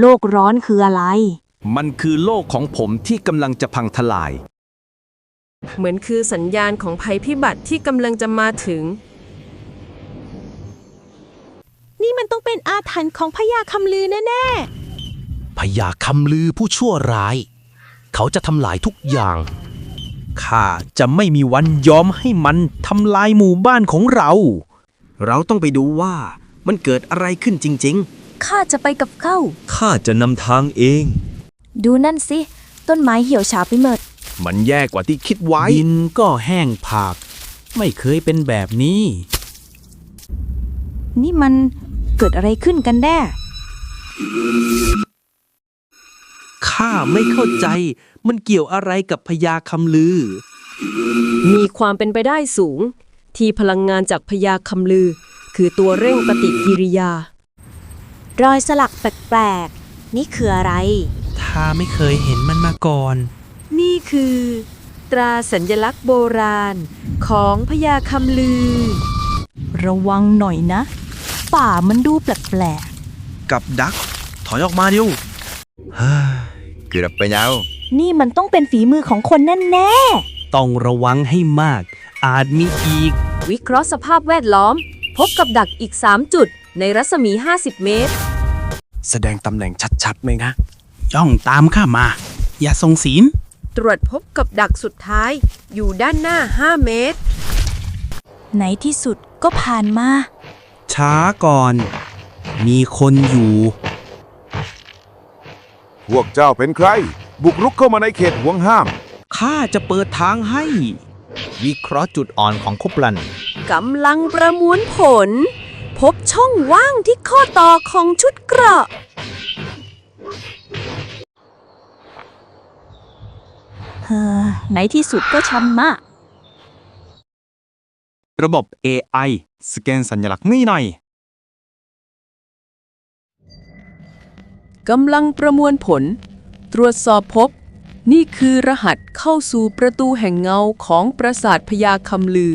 โลกร้อนคืออะไร มันคือโลกของผมที่กำลังจะพังทลาย เหมือนคือสัญญาณของภัยพิบัติที่กำลังจะมาถึง นี่มันต้องเป็นอาถรรพ์ของพญาคำลือแน่พญาคำลือผู้ชั่วร้าย เขาจะทำลายทุกอย่าง ข้าจะไม่มีวันยอมให้มันทำลายหมู่บ้านของเรา เราต้องไปดูว่ามันเกิดอะไรขึ้นจริง ๆ ข้าจะไปกับเขา ข้าจะนำทางเอง ดูนั่นสิ ต้นไม้เหี่ยวเฉาไปหมด มันแย่กว่าที่คิดไว้ ดินก็แห้งผาก ไม่เคยเป็นแบบนี้ๆนี่มันเกิดอะไรขึ้นกันแน่ ข้าไม่เข้าใจ มันเกี่ยวอะไรกับพญาคำลือ มีความเป็นไปได้สูง ที่พลังงานจากพยาคำลือ คือตัวเร่งปฏิกิริยา รอยสลักแปลกๆ นี่คืออะไร ถ้าไม่เคยเห็นมันมาก่อน นี่คือ ตราสัญลักษณ์โบราณของพยาคำลือ ระวังหน่อยนะ ป่ามันดูแปลกกับดัก ถอยออกมาดิวเกือบไปแล้ว ๆ นี่มันต้องเป็นฝีมือของคนแน่ต้องระวังให้มาก อาจมีอีก วิเคราะห์สภาพแวดล้อม พบกับดักอีก 3 จุด ในรัศมี 50 เมตร แสดงตำแหน่งชัดๆไหมนะ ย่องตามข้ามา อย่าทรงศีล ตรวจพบกับดักสุดท้าย อยู่ด้านหน้า 5 เมตรๆในที่สุดก็ผ่านมา ช้าก่อน มีคนอยู่ พวกเจ้าเป็นใคร บุกรุกเข้ามาในเขตห่วงห้าม ข้าจะเปิดทางให้ วิเคราะห์จุดอ่อนของคุปลัน กำลังประมวลผล พบช่องว่างที่ข้อต่อของชุดเกราะ เฮ้อในที่สุดก็ชำมะ ระบบ AI สแกนสัญลักษณ์นี่หน่อย กำลังประมวลผล ตรวจสอบพบ นี่คือรหัสเข้าสู่ประตูแห่งเงาของปราสาทพญาคำลือ